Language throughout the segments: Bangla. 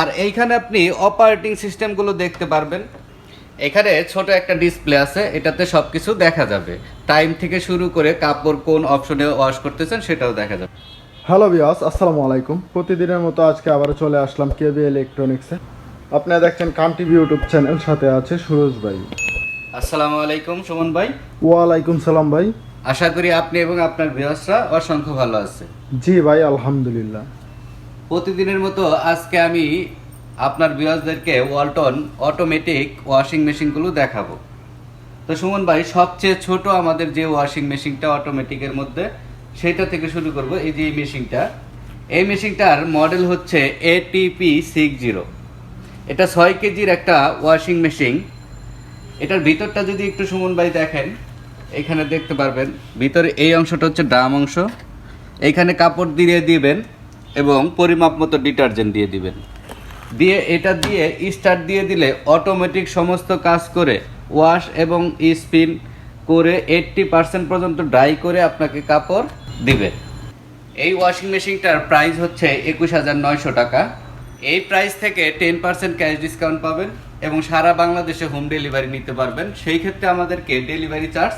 আর এইখানে আপনি অপারেটিং সিস্টেমগুলো দেখতে পারবেন। এখানে ছোট একটা ডিসপ্লে আছে এটাতে সব কিছু দেখা যাবে। টাইম থেকে শুরু করে কাপড় কোন অপশনে ওয়াশ করতেছেন সেটাও দেখা যাবে। হ্যালো বিয়াস আসসালামু আলাইকুম। প্রতিদিনের মতো আজকে আবারও চলে আসলাম কেবি ইলেকট্রনিক্সে আপনারা দেখছেন কাম টিভি ইউটিউব চ্যানেল সাথে আছে সুরজ ভাই। আসসালামু আলাইকুম সুমন ভাই। ওয়ালাইকুম সালাম ভাই। আশা করি আপনি এবং আপনার ভিউয়ার্সরা অসংখ্য ভালো আছে জি ভাই আলহামদুলিল্লাহ। প্রতিদিনের মতো আজকে আমি আপনার ভিউয়ার্সদেরকে ওয়ালটন অটোমেটিক ওয়াশিং মেশিনগুলো দেখাবো। তো সুমন ভাই, সবচেয়ে ছোট আমাদের যে ওয়াশিং মেশিনটা অটোমেটিকের মধ্যে, সেটা থেকে শুরু করব এই যে এই মেশিনটা এই মেশিনটার মডেল হচ্ছে এটিপি সিক্স জিরো এটা ছয় কেজির একটা ওয়াশিং মেশিন এটার ভিতরটা যদি একটু সুমন ভাই দেখেন, এখানে দেখতে পারবেন। ভিতরে এই অংশটা হচ্ছে ড্রাম অংশ। এইখানে কাপড় দিয়ে দিবেন। এবং পরিমাপ মতো ডিটারজেন্ট দিয়ে দিবেন। দিয়ে এটা দিয়ে স্টার্ট দিয়ে দিলে অটোমেটিক সমস্ত কাজ করে ওয়াশ এবং স্পিন করে এইট্টি পার্সেন্ট পর্যন্ত ড্রাই করে আপনাকে কাপড় দিবে। এই ওয়াশিং মেশিনটার প্রাইস হচ্ছে একুশ হাজার নয়শো টাকা। এই প্রাইস থেকে টেন পার্সেন্ট ক্যাশ ডিসকাউন্ট পাবেন এবং সারা বাংলাদেশে হোম ডেলিভারি নিতে পারবেন। সেই ক্ষেত্রে আমাদেরকে ডেলিভারি চার্জ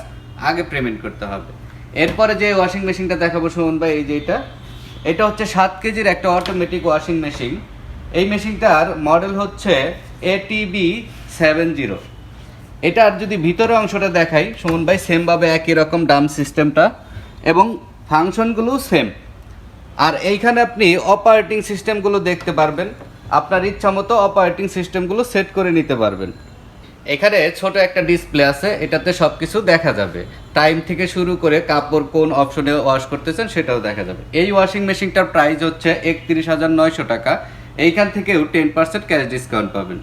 আগে পেমেন্ট করতে হবে। এরপরে যে ওয়াশিং মেশিনটা দেখাবো, সুমন ভাই, এই যে এটা। এটা হচ্ছে সাত কেজির একটা অটোমেটিক ওয়াশিং মেশিন এই মেশিনটার মডেল হচ্ছে এটিবি সেভেন জিরো এটার যদি ভিতরে অংশটা দেখাই, সুমন ভাই সেমভাবে একই রকম ডাম সিস্টেমটা এবং ফাংশনগুলো সেম আর এইখানে আপনি অপারেটিং সিস্টেমগুলো দেখতে পারবেন। আপনার ইচ্ছা মতো অপারেটিং সিস্টেমগুলো সেট করে নিতে পারবেন। এখানে ছোট একটা ডিসপ্লে আছে, এটাতে সব কিছু দেখা যাবে। টাইম থেকে শুরু করে কাপড় কোন অপশনে ওয়াশ করতেছেন সেটাও দেখা যাবে। এই ওয়াশিং মেশিনটার প্রাইস হচ্ছে একত্রিশ হাজার নয়শো টাকা। এইখান থেকেও টেন পার্সেন্ট ক্যাশ ডিসকাউন্ট পাবেন।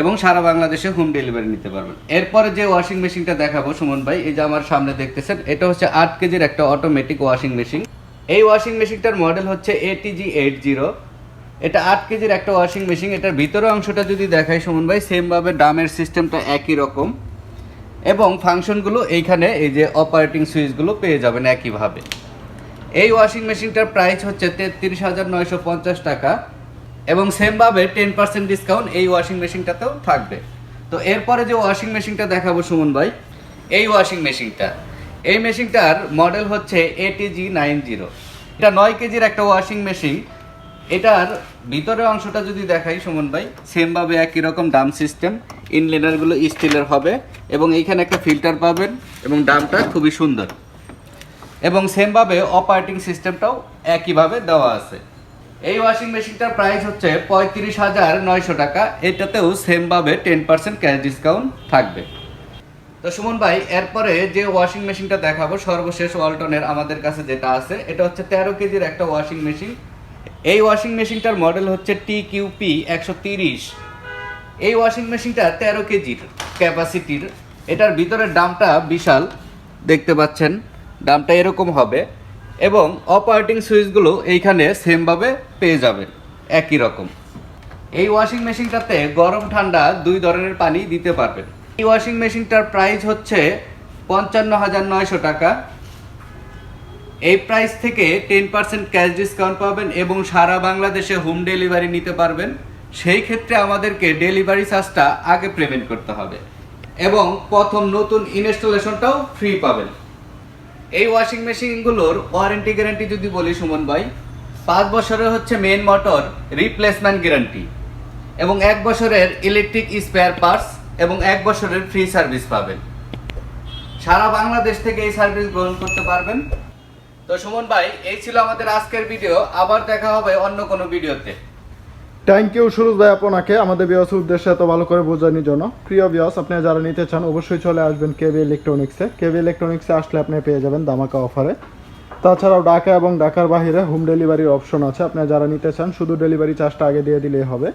এবং সারা বাংলাদেশে হোম ডেলিভারি নিতে পারবেন। এরপরে যে ওয়াশিং মেশিনটা দেখাবো সুমন ভাই, এই যে আমার সামনে দেখতেছেন, এটা হচ্ছে আট কেজির একটা অটোমেটিক ওয়াশিং মেশিন এই ওয়াশিং মেশিনটার মডেল হচ্ছে A T G eight zero এটা আট কেজির একটা ওয়াশিং মেশিন এটার ভিতরে অংশটা যদি দেখাই সুমন ভাই সেমভাবে ডামের সিস্টেমটা একই রকম। এবং ফাংশনগুলো এইখানে এই যে অপারেটিং সুইচগুলো পেয়ে যাবেন একইভাবে। এই ওয়াশিং মেশিনটার প্রাইস হচ্ছে তেত্রিশ হাজার নয়শো পঞ্চাশ টাকা এবং সেমভাবে টেন পার্সেন্ট ডিসকাউন্ট এই ওয়াশিং মেশিনটাতেও থাকবে। তো এরপরে যে ওয়াশিং মেশিনটা দেখাবো সুমন ভাই, এই ওয়াশিং মেশিনটা এই মেশিনটার মডেল হচ্ছে এটিজি নাইন জিরো এটা নয় কেজির একটা ওয়াশিং মেশিন এটার ভিতরের অংশটা যদি দেখাই সুমন ভাই সেমভাবে একই রকম ডাম সিস্টেম ইনলেনারগুলো স্টিলের হবে এবং এইখানে একটা ফিল্টার পাবেন এবং ডামটা খুবই সুন্দর। এবং সেমভাবে অপারেটিং সিস্টেমটাও একইভাবে দেওয়া আছে। এই ওয়াশিং মেশিনটার প্রাইস হচ্ছে পঁয়ত্রিশ হাজার নয়শো টাকা। এটাতেও সেমভাবে টেন পার্সেন্ট ক্যাশ ডিসকাউন্ট থাকবে। তো সুমন ভাই, এরপরে যে ওয়াশিং মেশিনটা দেখাবো, সর্বশেষ ওয়ালটনের আমাদের কাছে যেটা আছে, এটা হচ্ছে তেরো কেজির একটা ওয়াশিং মেশিন এই ওয়াশিং মেশিনটার মডেল হচ্ছে টি কিউপি একশো তিরিশ। এই ওয়াশিং মেশিনটা তেরো কেজির ক্যাপাসিটির এটার ভিতরের দামটা বিশাল, দেখতে পাচ্ছেন? দামটা এরকম হবে এবং অপারেটিং সুইচগুলো এইখানে সেমভাবে পেয়ে যাবেন, একই রকম। এই ওয়াশিং মেশিনটাতে গরম ঠান্ডা দুই ধরনের পানি দিতে পারবেন। এই ওয়াশিং মেশিনটার প্রাইস হচ্ছে পঞ্চান্ন হাজার নয়শো টাকা। এই প্রাইস থেকে টেন পার্সেন্ট ক্যাশ ডিসকাউন্ট পাবেন এবং সারা বাংলাদেশে হোম ডেলিভারি নিতে পারবেন। সেই ক্ষেত্রে আমাদেরকে ডেলিভারি চার্জটা আগে পেমেন্ট করতে হবে এবং প্রথম নতুন ইনস্টলেশনটাও ফ্রি পাবেন। এই ওয়াশিং মেশিনগুলোর ওয়ারেন্টি গ্যারান্টি যদি বলি সুমন ভাই, পাঁচ বছরের হচ্ছে মেন মোটর রিপ্লেসমেন্ট গ্যারান্টি এবং এক বছরের ইলেকট্রিক স্পেয়ার পার্টস এবং এক বছরের ফ্রি সার্ভিস পাবেন। সারা বাংলাদেশ থেকে এই সার্ভিস গ্রহণ করতে পারবেন। তো সুমন ভাই, এই ছিল আমাদের আজকের ভিডিও আবার দেখা হবে অন্য কোনো ভিডিওতে থ্যাংক ইউ সুরজ ভাই, আপনাকে। আমাদের বিয়াস উদ্দেশ্যে এত ভালো করে বোঝানোর জন্য। প্রিয় বিয়াস আপনি যারা নিতে চান, অবশ্যই চলে আসবেন কেবি ইলেকট্রনিক্সে কেবি ইলেকট্রনিক্সে আসলে আপনি পেয়ে যাবেন দামাকা অফারে তাছাড়াও ঢাকা এবং ঢাকার বাইরে হোম ডেলিভারির অপশন আছে। আপনি যারা নিতে চান, শুধু ডেলিভারি চার্জটা আগে দিয়ে দিলেই হবে।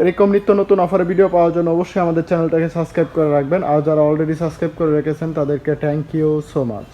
এরকম নিত্য নতুন অফারে ভিডিও পাওয়ার জন্য অবশ্যই আমাদের চ্যানেলটাকে সাবস্ক্রাইব করে রাখবেন। আর যারা অলরেডি সাবস্ক্রাইব করে রেখেছেন, তাদেরকে থ্যাংক ইউ সো মাচ